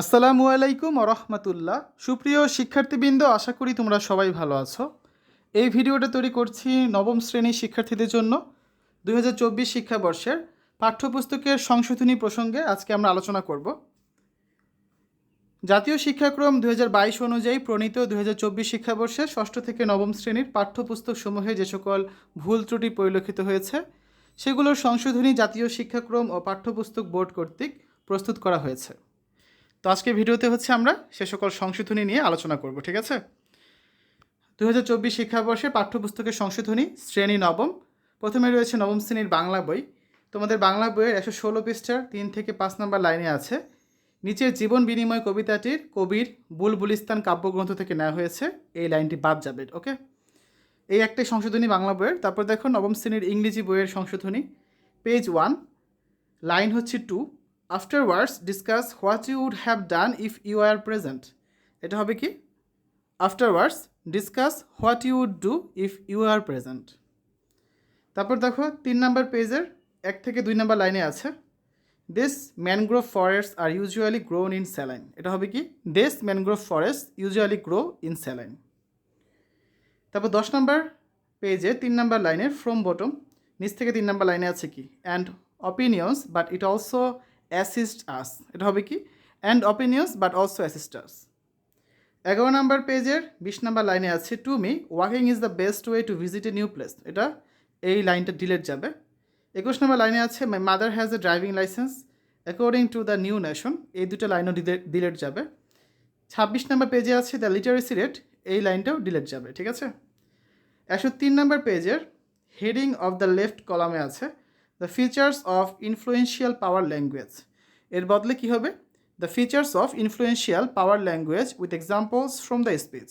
আসসালামু আলাইকুম রহমতুল্লাহ। সুপ্রিয় শিক্ষার্থীবৃন্দ, আশা করি তোমরা সবাই ভালো আছো। এই ভিডিওটা তৈরি করছি নবম শ্রেণির শিক্ষার্থীদের জন্য দু হাজার চব্বিশ শিক্ষাবর্ষের পাঠ্যপুস্তকের সংশোধনী প্রসঙ্গে আজকে আমরা আলোচনা করব। জাতীয় শিক্ষাক্রম দু হাজার বাইশ অনুযায়ী প্রণীত দু হাজার চব্বিশ শিক্ষাবর্ষে ষষ্ঠ থেকে নবম শ্রেণির পাঠ্যপুস্তক সমূহে যে সকল ভুল ত্রুটি পরিলক্ষিত হয়েছে, সেগুলোর সংশোধনী জাতীয় শিক্ষাক্রম ও পাঠ্যপুস্তক বোর্ড কর্তৃক প্রস্তুত করা হয়েছে। তো আজকে ভিডিওতে হচ্ছে আমরা সে সকল সংশোধনী নিয়ে আলোচনা করব, ঠিক আছে? দু হাজার চব্বিশ শিক্ষাবর্ষে পাঠ্যপুস্তকের সংশোধনী, শ্রেণি নবম। প্রথমে রয়েছে নবম শ্রেণির বাংলা বই। তোমাদের বাংলা বইয়ের একশো ষোলো পৃষ্ঠার তিন থেকে পাঁচ নম্বর লাইনে আছে। নিচের জীবন বিনিময় কবিতাটির কবির বুলবুলিস্তান কাব্যগ্রন্থ থেকে নেওয়া হয়েছে। এই লাইনটি বাদ যাবে, ওকে? এই একটাই সংশোধনী বাংলা বইয়ের। তারপর দেখো নবম শ্রেণির ইংরেজি বইয়ের সংশোধনী, পেজ ওয়ান, লাইন হচ্ছে two. Afterwards discuss what you would have done if you are present এটা হবে কি? Afterwards discuss what you would do if you are present তারপর দেখো, তিন নাম্বার পেজের এক থেকে দুই নাম্বার লাইনে আছে this mangrove forest are usually grown in saline এটা হবে কি? This mangrove forest usually grow in saline তারপর দশ নম্বর পেজে তিন নাম্বার লাইনের ফ্রম বটম নিচ থেকে তিন নাম্বার লাইনে আছে কি? And opinions but it also assist us এটা হবে কি? And opinions but also assist us এগারো নাম্বার পেজের বিশ নাম্বার লাইনে আছে to me walking is the best way to visit a new place এটা এই লাইনটা ডিলেট যাবে। একুশ নম্বর লাইনে আছে my mother has a driving licence according to the new nation এই দুটো লাইনও ডিলেট যাবে। ছাব্বিশ নম্বর পেজে আছে দ্য লিটারেসি রেট এই লাইনটাও ডিলেট যাবে, ঠিক আছে? একশো তিন নম্বর পেজের হেডিং অফ দ্য লেফট কলামে আছে the features of influential power language এর বদলে কী হবে? The features of influential power language with examples from the speech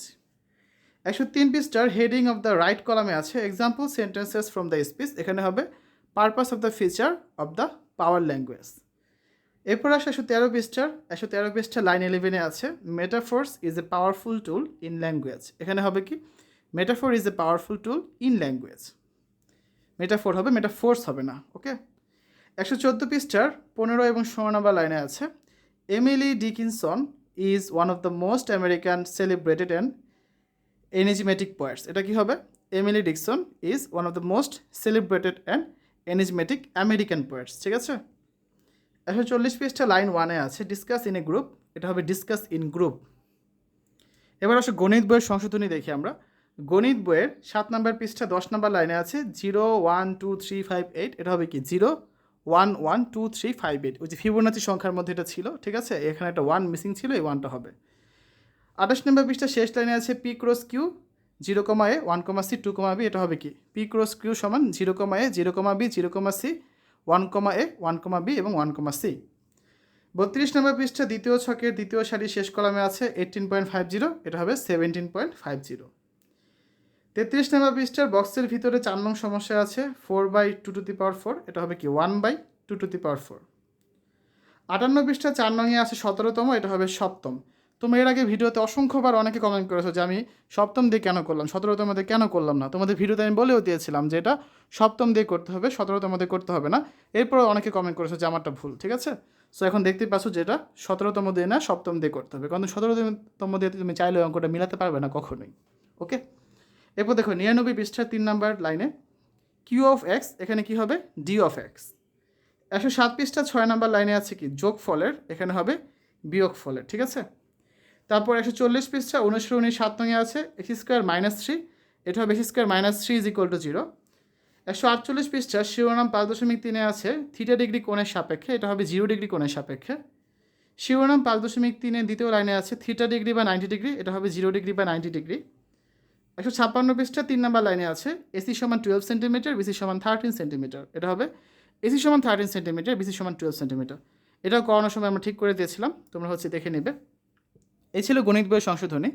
একশো তিন পৃষ্ঠার হেডিং অফ দ্য রাইট কলামে আছে example sentences from the speech এখানে হবে purpose of the feature of the power language এরপর আসে একশো তেরো পৃষ্ঠার, একশো তেরো পৃষ্ঠার লাইন ইলেভেনে আছে metaphors is a powerful tool in language এখানে হবে কি? Metaphor is a powerful tool in language metaphor হবে মেটাফোর্স হবে না ওকে একশো চোদ্দ পৃষ্ঠার পনেরো এবং ষোলো নম্বর লাইনে আছে Emily Dickinson is one of the most American celebrated and enigmatic poets এটা কি হবে? Emily Dickson is one of the most celebrated and enigmatic American poets ঠিক আছে? একশো চল্লিশ পৃষ্ঠা লাইন ওয়ানে আছে ডিসকাস ইন এ গ্রুপ এটা হবে ডিসকাস ইন গ্রুপ এবার আসলে গণিত বইয়ের সংশোধনী দেখি আমরা। গণিত বইয়ের সাত নম্বর পৃষ্ঠা, দশ নম্বর লাইনে আছে zero one two three five eight. এটা হবে কি? Zero one one two three five eight. ওই যে ফিবোনাচি সংখ্যার মধ্যে এটা ছিল, ঠিক আছে? এখানে একটা ওয়ান মিসিং ছিল, এই ওয়ানটা হবে। আঠাশ নম্বর পৃষ্ঠা শেষ লাইনে আছে P cross Q, zero comma A, one comma C, two comma B, এটা হবে কি? পি ক্রস কিউ সমান zero comma A, zero comma B, zero comma C, one comma A, one comma B এবং ওয়ান কমা সি। বত্রিশ number পৃষ্ঠা, দ্বিতীয় ছকের দ্বিতীয় সারি শেষ কলামে আছে এইটিন পয়েন্ট ফাইভ জিরো এটা হবে সেভেন্টিন পয়েন্ট ফাইভ জিরো তেত্রিশ নম্বর পৃষ্ঠার বক্সের ভিতরে চার নং সমস্যা আছে four by two to the power four এটা হবে কি one by two to the power four আটান্ন পৃষ্ঠা চার নংয়ে আছে সতেরোতম, এটা হবে সপ্তম। তোমরা এর আগে ভিডিওতে অসংখ্যবার অনেকে কমেন্ট করেছ যে আমি সপ্তম দিয়ে কেন করলাম, সতেরোতম দিয়ে কেন করলাম না? তোমাদের ভিডিওতে আমি বলেও দিয়েছিলাম যে এটা সপ্তম দিয়ে করতে হবে, সতেরোতম দিয়ে করতে হবে না। এরপরে অনেকে কমেন্ট করেছ যে আমারটা ভুল, ঠিক আছে? সো এখন দেখতে পাচ্ছ যে এটা সতেরোতম দিয়ে না, সপ্তম দিয়ে করতে হবে। কারণ সতেরোতম দিয়ে তুমি চাইলে অঙ্কটা মিলাতে পারবে না কখনোই ওকে এরপর দেখো নিরানব্বই পৃষ্ঠার তিন নাম্বার লাইনে কিউ অফ এক্স এখানে কি হবে? ডি অফ এক্স একশো সাত পৃষ্ঠা ছয় নাম্বার লাইনে আছে কি? যোগ ফলের এখানে হবে বিয়োগ ফলের ঠিক আছে? তারপর একশো চল্লিশ পৃষ্ঠা উনিশশো উনিশ সাত নঙে আছে এক্স স্কোয়ার মাইনাস থ্রি এটা হবে X square minus three is equal to zero একশো আটচল্লিশ পৃষ্ঠা, শিরোনাম পাঁচ দশমিক তিনে আছে থিটা ডিগ্রি কোণের সাপেক্ষে, এটা হবে জিরো ডিগ্রি কোণের সাপেক্ষে। শিরোনাম পাঁচ দশমিক তিনে দ্বিতীয় লাইনে আছে থিটা ডিগ্রি বা নাইনটি ডিগ্রি এটা হবে জিরো ডিগ্রি বা নাইনটি ডিগ্রি একশো ছাপ্পান্ন পৃষ্ঠা, তিন নাম্বার লাইনে আছে, এসি সমান টুয়েলভ সেন্টিমিটার বিসি সমান থার্টিন সেন্টিমিটার এটা হবে এসি সমান থার্টিন সেন্টিমিটার বিসি সমান টুয়েলভ সেন্টিমিটার এটাও করানোর সময় আমরা ঠিক করে দিয়েছিলাম, তোমরা হচ্ছে দেখে নেবে। এই ছিল গণিত বইয়ের সংশোধনী।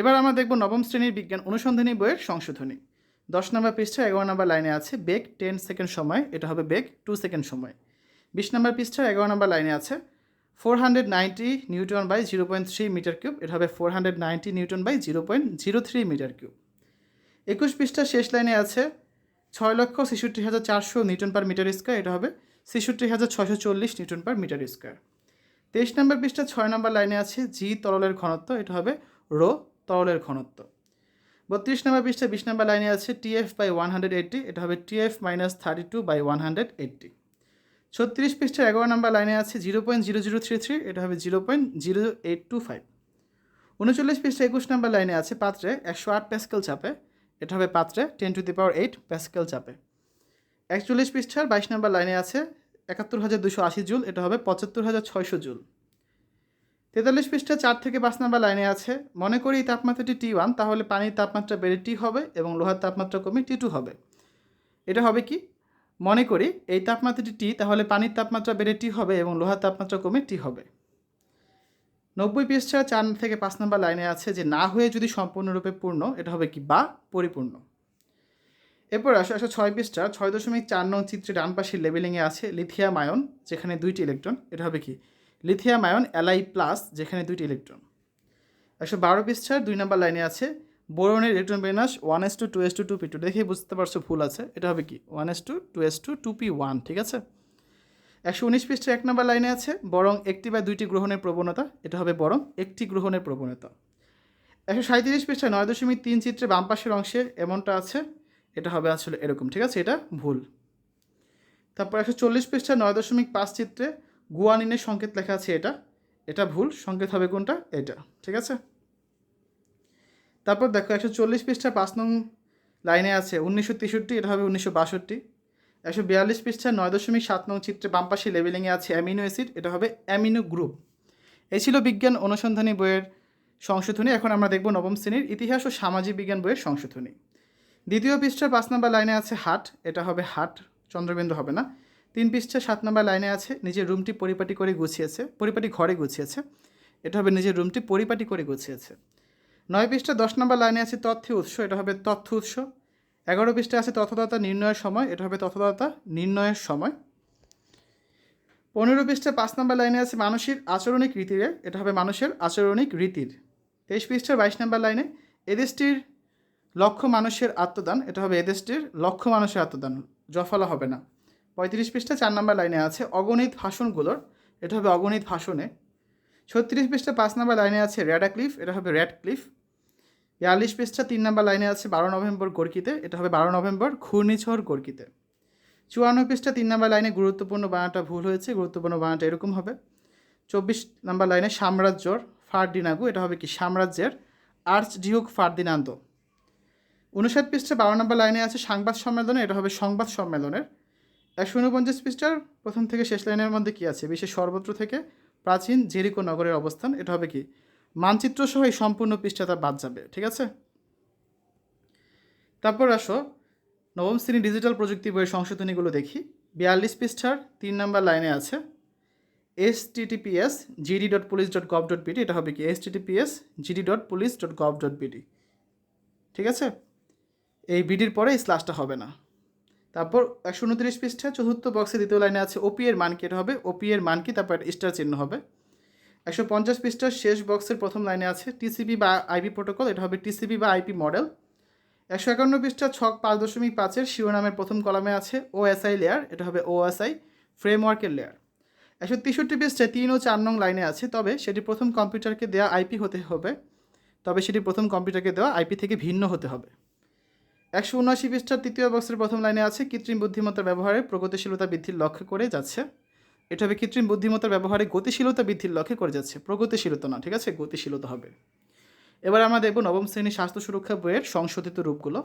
এবার আমরা দেখব নবম শ্রেণির বিজ্ঞান অনুসন্ধানী বইয়ের সংশোধনী। দশ নম্বর পৃষ্ঠা, এগারো নম্বর লাইনে আছে, বেগ টেন সেকেন্ড সময়, এটা হবে বেগ টু সেকেন্ড সময়। বিশ নম্বর পৃষ্ঠা, এগারো নম্বর লাইনে আছে four hundred ninety newton by zero point three metre cube এটা হবে four hundred ninety newton by zero point zero three metre cube. একুশ পৃষ্ঠা শেষ লাইনে আছে ছয় লক্ষ ছেষট্টি হাজার চারশো নিউটন পার মিটার স্কোয়ার, এটা হবে ছেষট্টি হাজার ছশো চল্লিশ নিউটন পার মিটার স্কোয়ার। তেইশ নম্বর পৃষ্ঠা ছয় নম্বর লাইনে আছে জি তরলের ঘনত্ব, এটা হবে রো তরলের ঘনত্ব। বত্রিশ নম্বর পৃষ্ঠা বিশ নম্বর লাইনে আছে TF by one hundred eighty, এটা হবে TF minus thirty two by one hundred eighty. ছত্রিশ পৃষ্ঠা এগারো নম্বর লাইনে আছে zero point zero zero three three, এটা হবে zero point zero eight two five. উনচল্লিশ পৃষ্ঠা একুশ নম্বর লাইনে আছে পাত্রে একশো আট প্যাসকেল চাপে, এটা হবে পাত্রে ten to the power eight pascal চাপে। একচল্লিশ পৃষ্ঠার বাইশ নম্বর লাইনে আছে একাত্তর হাজার দুশো আশি জুল, এটা হবে পঁচাত্তর হাজার ছয়শো জুল। তেতাল্লিশ পৃষ্ঠা চার থেকে পাঁচ নম্বর লাইনে আছে, মনে করি এই তাপমাত্রাটি টি ওয়ান, তাহলে পানির তাপমাত্রা বেড়ে টি হবে এবং লোহার তাপমাত্রা কমে টি টু হবে। এটা হবে কি? মনে করি, এই তাপমাত্রাটি টি তাহলে পানির তাপমাত্রা বেড়ে টি হবে এবং লোহার তাপমাত্রা কমে টি হবে। নব্বই পৃষ্ঠা চার থেকে পাঁচ নম্বর লাইনে আছে যে না হয়ে যদি সম্পূর্ণরূপে পূর্ণ, এটা হবে কি বা পরিপূর্ণ। এরপর আসো আসো ছয় পৃষ্ঠা ছয় দশমিক চার নং চিত্রে ডান পাশের লেবেলিংয়ে আছে লিথিয়াম আয়ন, যেখানে দুইটি ইলেকট্রন, এটা হবে কি? লিথিয়াম আয়ন এলআই প্লাস যেখানে দুইটি ইলেকট্রন। একশো বারো পৃষ্ঠার দুই নম্বর লাইনে আছে বোরনের ইলেকট্রন বিন্যাস one S two two S two two P two দেখেই বুঝতে পারছ ভুল আছে। এটা হবে কি? One S two two S two two P one ঠিক আছে? একশো উনিশ পৃষ্ঠা এক নম্বর লাইনে আছে, বরং একটি বা দুইটি গ্রহণের প্রবণতা, এটা হবে বরং একটি গ্রহণের প্রবণতা। একশো সাঁত্রিশ পৃষ্ঠা নয় দশমিক তিন চিত্রে বাম পাশের অংশে এমনটা আছে, এটা হবে আসলে এরকম, ঠিক আছে? এটা ভুল। তারপর একশো চল্লিশ পৃষ্ঠা নয় দশমিক পাঁচ চিত্রে গুয়ানিনের সংকেত লেখা আছে এটা এটা ভুল, সংকেত হবে কোনটা? এটা, ঠিক আছে? তারপর দেখো একশো চল্লিশ পৃষ্ঠা পাঁচ নং লাইনে আছে, উনিশশো তেষট্টি, এটা হবে উনিশশো বাষট্টি। একশো বিয়াল্লিশ পৃষ্ঠা নয় দশমিক সাত নং চিত্রে বামপাশে লেবেলিংয়ে আছে অ্যামিনো অ্যাসিড, এটা হবে অ্যামিনো গ্রুপ। এই ছিল বিজ্ঞান অনুসন্ধানী বইয়ের সংশোধনী, এখন আমরা দেখব নবম শ্রেণির ইতিহাস ও সামাজিক বিজ্ঞান বইয়ের সংশোধনী। দ্বিতীয় পৃষ্ঠার পাঁচ নম্বর লাইনে আছে হাট, এটা হবে হাট, চন্দ্রবিন্দু হবে না। তিন পৃষ্ঠা সাত নম্বর লাইনে আছে নিজের রুমটি পরিপাটি করে গুছিয়েছে, পরিপাটি ঘরে গুছিয়েছে। এটা হবে নিজের রুমটি পরিপাটি করে গুছিয়েছে। নয় পৃষ্ঠা দশ নম্বর লাইনে আছে তথ্য উৎস, এটা হবে তথ্য উৎস। এগারো পৃষ্ঠা আছে তথ্যদাতা নির্ণয়ের সময়, এটা হবে তথ্যদাতা নির্ণয়ের সময়। পনেরো পৃষ্ঠা পাঁচ নম্বর লাইনে আছে মানুষের আচরণিক রীতিরে এটা হবে মানুষের আচরণিক রীতির। তেইশ পৃষ্ঠা বাইশ নম্বর লাইনে, এদেশটির লক্ষ্য মানুষের আত্মদান, এটা হবে এদেশটির লক্ষ্য মানুষের আত্মদান জফলা হবে না। পঁয়ত্রিশ পৃষ্ঠা চার নম্বর লাইনে আছে অগণিত ভাষণগুলোর, এটা হবে অগণিত ভাষণে। ছত্রিশ পৃষ্ঠা পাঁচ নম্বর লাইনে আছে র্যাডা ক্লিফ, এটা হবে র্যাড ক্লিফ। বিয়াল্লিশ পৃষ্ঠা তিন নম্বর লাইনে আছে বারো নভেম্বর গর্কিতে, এটা হবে বারো নভেম্বর ঘূর্ণিঝড় গর্কিতে। চুয়ান্ন পৃষ্ঠা তিন নম্বর লাইনে গুরুত্বপূর্ণ বানানটা ভুল হয়েছে, গুরুত্বপূর্ণ বানানটা এরকম হবে। চব্বিশ নম্বর লাইনে সাম্রাজ্যর ফার্দিনাগু, এটা হবে কি সাম্রাজ্যের আর্চ ডিউক ফার্দিনান্দ। উনষাট পৃষ্ঠা বারো নম্বর লাইনে আছে সংবাদ সম্মেলনে, এটা হবে সংবাদ সম্মেলনের। একশো উনপঞ্চাশ পৃষ্ঠার প্রথম থেকে শেষ লাইনের মধ্যে কী আছে? বিশ্বের সর্বত্র থেকে প্রাচীন জেরিকো নগরের অবস্থান, এটা হবে কি? মানচিত্র সহ এই সম্পূর্ণ পৃষ্ঠাটা বাদ যাবে, ঠিক আছে? তারপর আসো, নবম শ্রেণি ডিজিটাল প্রযুক্তি বইয়ের সংশোধনীগুলো দেখি। বিয়াল্লিশ পৃষ্ঠার তিন নম্বর লাইনে আছে S TTPS GD dot police dot gov dot BD এটা হবে কি? S TTPS GD dot police dot gov dot BD ঠিক আছে? এই বিডির পরে স্লাসটা হবে না। তারপর একশো উনত্রিশ পৃষ্ঠা, চতুর্থ বক্সে দ্বিতীয় লাইনে আছে ওপি এর মান কি এটা হবে ওপি এর মান কি? তারপর স্টার চিহ্ন হবে। একশো পঞ্চাশ পৃষ্ঠার শেষ বক্সের প্রথম লাইনে আছে টিসিবি বা আইপি প্রোটোকল এটা হবে টিসিবি বা আইপি মডেল একশো একান্ন পৃষ্ঠা, ছক পাঁচ দশমিক পাঁচের শিরোনামের প্রথম কলামে আছে ওএসআই লেয়ার এটা হবে ওএসআই ফ্রেমওয়ার্কের লেয়ার একশো তেষট্টি পৃষ্ঠায় তিন ও চার নং লাইনে আছে, তবে সেটি প্রথম কম্পিউটারকে দেওয়া আইপি হতে হবে। তবে সেটি প্রথম কম্পিউটারকে দেওয়া আইপি থেকে ভিন্ন হতে হবে। একশো উনআশি পৃষ্ঠার তৃতীয় বক্সের প্রথম লাইনে আছে, কৃত্রিম বুদ্ধিমত্তার ব্যবহারে প্রগতিশীলতা বৃদ্ধির লক্ষ্য করে যাচ্ছে। এটা হবে কৃত্রিম বুদ্ধিমত্তার ব্যবহারে গতিশীলতা বৃদ্ধির লক্ষ্যে করে যাচ্ছে। প্রগতিশীলতা না, ঠিক আছে? গতিশীলতা হবে। এবার আমরা দেখব নবম শ্রেণির স্বাস্থ্য সুরক্ষা বইয়ের সংশোধিত রূপগুলো।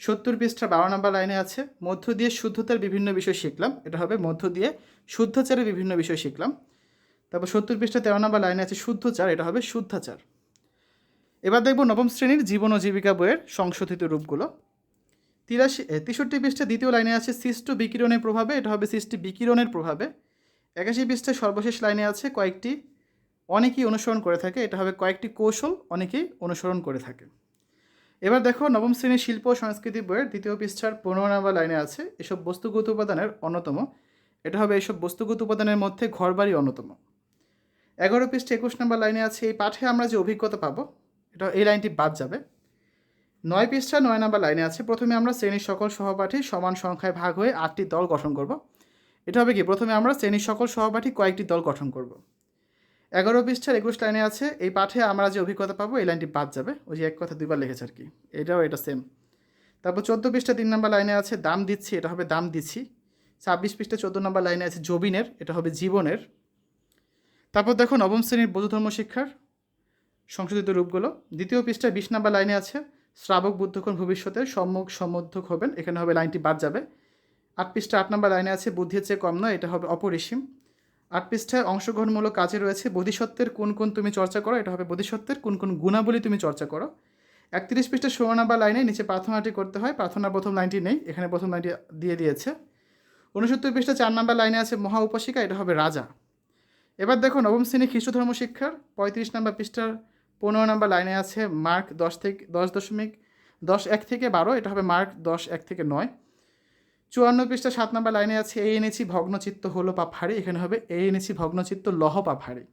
সত্তর পৃষ্ঠা বারো নম্বর লাইনে আছে, মধ্য দিয়ে শুদ্ধতার বিভিন্ন বিষয় শিখলাম। এটা হবে মধ্য দিয়ে শুদ্ধাচারের বিভিন্ন বিষয় শিখলাম। তারপর সত্তর পৃষ্ঠা তেরো নম্বর লাইনে আছে, শুদ্ধচার, এটা হবে শুদ্ধাচার। এবার দেখব নবম শ্রেণির জীবন ও জীবিকা বইয়ের সংশোধিত রূপগুলো। তিরাশি তেষট্টি পৃষ্ঠা দ্বিতীয় লাইনে আছে সৃষ্ট বিকিরণের প্রভাবে, এটা হবে সৃষ্টি বিকিরণের প্রভাবে। একাশি পৃষ্ঠার সর্বশেষ লাইনে আছে কয়েকটি অনেকেই অনুসরণ করে থাকে, এটা হবে কয়েকটি কৌশল অনেকেই অনুসরণ করে থাকে। এবার দেখো নবম শ্রেণির শিল্প সংস্কৃতি বইয়ের দ্বিতীয় পৃষ্ঠার পনেরো নম্বর লাইনে আছে এসব বস্তুগত উপাদানের অন্যতম। এটা হবে এইসব বস্তুগত উপাদানের মধ্যে ঘরবাড়ি অন্যতম। এগারো পৃষ্ঠা একুশ নম্বর লাইনে আছে এই পাঠে আমরা যে অভিজ্ঞতা পাবো, এটা এই লাইনটি বাদ যাবে। নয় পৃষ্ঠা, নয় নাম্বার লাইনে আছে, প্রথমে আমরা শ্রেণির সকল সহপাঠী সমান সংখ্যায় ভাগ হয়ে আটটি দল গঠন করব। এটা হবে কি? প্রথমে আমরা শ্রেণির সকল সহপাঠী কয়েকটি দল গঠন করব। এগারো পৃষ্ঠার একুশ লাইনে আছে, এই পাঠে আমরা যে অভিজ্ঞতা পাবো, এই লাইনটি বাদ যাবে। ওই যে এক কথা দুইবার লিখেছে আর কি। এটাও, এটা সেম তারপর চোদ্দ পৃষ্ঠা, তিন নম্বর লাইনে আছে, দাম দিচ্ছি। এটা হবে দাম দিচ্ছি। ছাব্বিশ পৃষ্ঠা, চোদ্দ নম্বর লাইনে আছে জবিনের এটা হবে জীবনের। তারপর দেখো নবম শ্রেণির বৌদ্ধ ধর্ম শিক্ষার সংশোধিত রূপগুলো। দ্বিতীয় পৃষ্ঠায় বিশ নম্বর লাইনে আছে শ্রাবক বুদ্ধক্ষণ ভবিষ্যতে সম্মুখ সম্মুখ হবেন। এখানে হবে লাইনটি বাদ যাবে। আট পৃষ্ঠা আট নম্বর লাইনে আছে বুদ্ধির চেয়ে কম নয়, এটা হবে অপরিসীম। আট পৃষ্ঠায় অংশগ্রহণমূলক কাজে রয়েছে, বোধিসত্ত্বের কোন কোন তুমি চর্চা করো? এটা হবে, বোধিসত্ত্বের কোন কোন গুণাবলী তুমি চর্চা করো? একত্রিশ পৃষ্ঠা ষোলো নম্বর লাইনে নিচে প্রার্থনাটি করতে হয়। প্রার্থনার প্রথম লাইনটি নেই, এখানে প্রথম লাইনটি দিয়ে দিয়েছে। উনসত্তর পৃষ্ঠা চার নম্বর লাইনে আছে, মহা উপাসিকা এটা হবে রাজা। এবার দেখো নবম শ্রেণি খ্রিস্ট ধর্ম শিক্ষার পঁয়ত্রিশ নম্বর পৃষ্ঠার পনেরো নম্বর লাইনে আছে মার্ক দশ থেকে, দশ দশমিক, দশ এক থেকে বারো, এটা হবে মার্ক দশ এক থেকে নয়। চুয়ান্ন পৃষ্ঠা সাত নম্বর লাইনে আছে এই এনেছি ভগ্নচিত্ত হলো পা ভারী এখানে হবে এই এনেছি ভগ্নচিত্ত লহ পা ভারী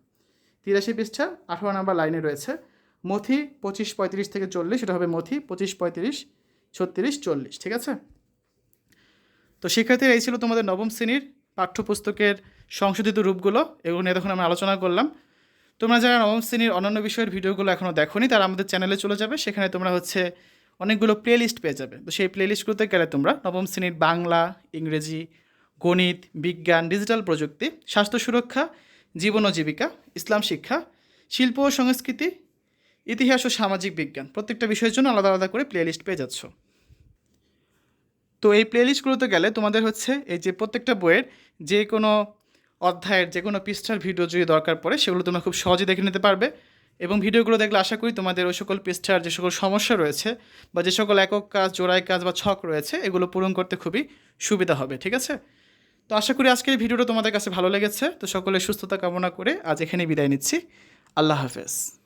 তিরাশি পৃষ্ঠা আঠারো নম্বর লাইনে রয়েছে মথি পঁচিশ পঁয়ত্রিশ থেকে চল্লিশ, এটা হবে মথি পঁচিশ পঁয়ত্রিশ ছত্রিশ চল্লিশ, ঠিক আছে? তো শিক্ষার্থীরা, এই ছিল তোমাদের নবম শ্রেণির পাঠ্যপুস্তকের সংশোধিত রূপগুলো, এগুলো নিয়ে তখন আমরা আলোচনা করলাম। তোমরা যারা নবম শ্রেণির অন্যান্য বিষয়ের ভিডিওগুলো এখনও দেখোনি, তারা আমাদের চ্যানেলে চলে যাবে। সেখানে তোমরা হচ্ছে অনেকগুলো প্লেলিস্ট পেয়ে যাবে। তো সেই প্লে প্লেলিস্টগুলোতে গেলে তোমরা নবম শ্রেণির বাংলা, ইংরেজি, গণিত, বিজ্ঞান ডিজিটাল প্রযুক্তি, স্বাস্থ্য সুরক্ষা, জীবন ও জীবিকা, ইসলাম শিক্ষা, শিল্প ও সংস্কৃতি, ইতিহাস ও সামাজিক বিজ্ঞান প্রত্যেকটা বিষয়ের জন্য আলাদা আলাদা করে প্লেলিস্ট পেয়ে যাচ্ছ। তো এই প্লেলিস্টগুলোতে গেলে তোমাদের হচ্ছে এই যে প্রত্যেকটা বইয়ের যে কোনো অধ্যায়ের যে কোনো পৃষ্ঠার ভিডিও যদি দরকার পড়ে, সেগুলো তোমরা খুব সহজে দেখে নিতে পারবে। এবং ভিডিওগুলো দেখলে আশা করি তোমাদের ওই সকল পৃষ্ঠার যে সকল সমস্যা রয়েছে বা যে সকল একক কাজ, জোড়ায় কাজ বা ছক রয়েছে, এগুলো পূরণ করতে খুবই সুবিধা হবে, ঠিক আছে? তো আশা করি আজকের ভিডিওটা তোমাদের কাছে ভালো লেগেছে। তো সকলে সুস্থতা কামনা করে আজ এখানে বিদায় নিচ্ছি। আল্লাহ হাফেজ।